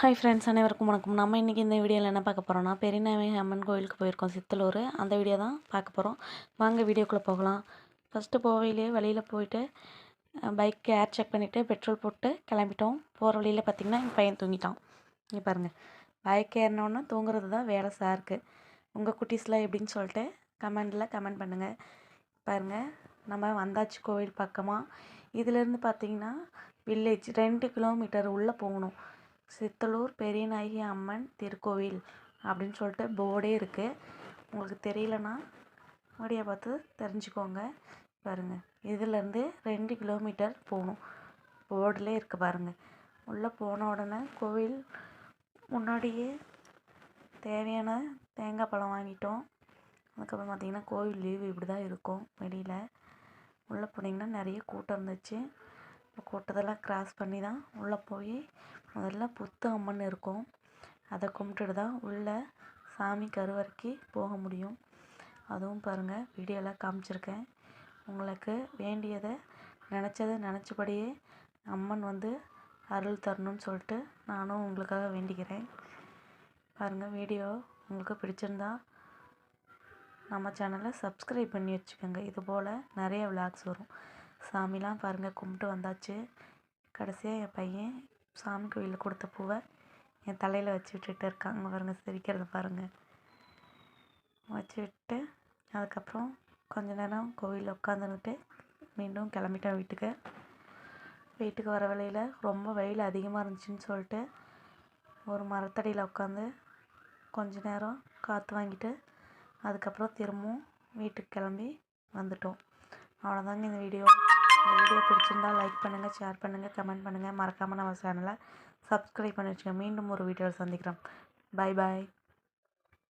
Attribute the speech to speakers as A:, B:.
A: Hi friends அனைவருக்கும் வணக்கம். நம்ம இன்றைக்கி இந்த வீடியோவில் என்ன பார்க்க போகிறோம்னா பெரியநாயகி அம்மன் கோயிலுக்கு போயிருக்கோம் சித்தலூர். அந்த வீடியோ தான் பார்க்க போகிறோம் வாங்க வீடியோக்குள்ளே போகலாம். ஃபஸ்ட்டு போவையிலே வழியில் போயிட்டு பைக் ஏர் செக் பண்ணிவிட்டு பெட்ரோல் போட்டு கிளம்பிட்டோம். போகிற வழியில் பார்த்திங்கன்னா எங்கள் பையன் தூங்கிட்டான். இங்கே பாருங்கள் பைக் ஏறினோன்னே தூங்குறது தான் வேலை சாருக்கு உங்கள் குட்டீஸ்லாம் எப்படின்னு சொல்லிட்டு கமெண்டில் கமெண்ட் பண்ணுங்கள் பாருங்கள் நம்ம வந்தாச்சு கோவில் பக்கமாக இதுலேருந்து பார்த்தீங்கன்னா வில்லேஜ் ரெண்டு கிலோமீட்டர் உள்ளே போகணும். சித்தலூர் பெரியநாயகி அம்மன் திருக்கோவில் அப்படின்னு சொல்லிட்டு போர்டே இருக்குது உங்களுக்கு தெரியலனா வீடியோ பார்த்து தெரிஞ்சுக்கோங்க. பாருங்கள் இதிலேருந்து ரெண்டு கிலோமீட்டர் போகணும். போர்டில் இருக்குது பாருங்கள் உள்ளே போன உடனே கோவில் முன்னாடியே தேவையான தேங்காய் பழம் வாங்கிட்டோம். அதுக்கப்புறம் பார்த்திங்கன்னா கோவில் லீவு இப்படி தான் இருக்கும் வெளியில். உள்ளே போனீங்கன்னா நிறைய கூட்டம் இருந்துச்சு. கூட்டத்தெல்லாம் க்ராஸ் பண்ணி தான் உள்ளே போய் முதல்ல புத்து அம்மன் இருக்கும். அதை கும்பிட்டுட்டு தான் உள்ளே சாமி கருவறைக்கு போக முடியும். அதுவும் பாருங்கள் வீடியோவில் காமிச்சிருக்கேன். உங்களுக்கு வேண்டியதை நினச்சதை நினச்சபடியே அம்மன் வந்து அருள் தரணும்னு சொல்லிட்டு நானும் உங்களுக்காக வேண்டிக்கிறேன். பாருங்கள் வீடியோ உங்களுக்கு பிடிச்சிருந்தா நம்ம சேனலை சப்ஸ்கிரைப் பண்ணி வச்சுக்கோங்க. இது போல் நிறைய விளாக்ஸ் வரும். சாமிலாம் பாருங்கள் கும்பிட்டு வந்தாச்சு. கடைசியாக என் பையன் சாமி கோயிலில் கொடுத்த பூவை என் தலையில் வச்சு விட்டுட்டு இருக்காங்க பாருங்கள் சிரிக்கிறத பாருங்கள் வச்சு விட்டு அதுக்கப்புறம் கொஞ்ச நேரம் கோவிலில் உட்காந்துன்னுட்டு மீண்டும் கிளம்பிட்டேன் வீட்டுக்கு. வீட்டுக்கு வர வழியில் ரொம்ப வெயில் அதிகமாக இருந்துச்சுன்னு சொல்லிட்டு ஒரு மரத்தடியில் உட்காந்து கொஞ்ச நேரம் காற்று வாங்கிட்டு அதுக்கப்புறம் திரும்பவும் வீட்டுக்கு கிளம்பி வந்துட்டோம். அவ்வளோதாங்க இந்த வீடியோ. இந்த வீடியோ பிடிச்சிருந்தா லைக் பண்ணுங்கள் ஷேர் பண்ணுங்கள் கமெண்ட் பண்ணுங்கள் மறக்காமல் நம்ம சேனலை சப்ஸ்கிரைப் பண்ணி வச்சுக்கோங்க. மீண்டும் ஒரு வீடியோவில் சந்திக்கிறோம். பாய் பாய்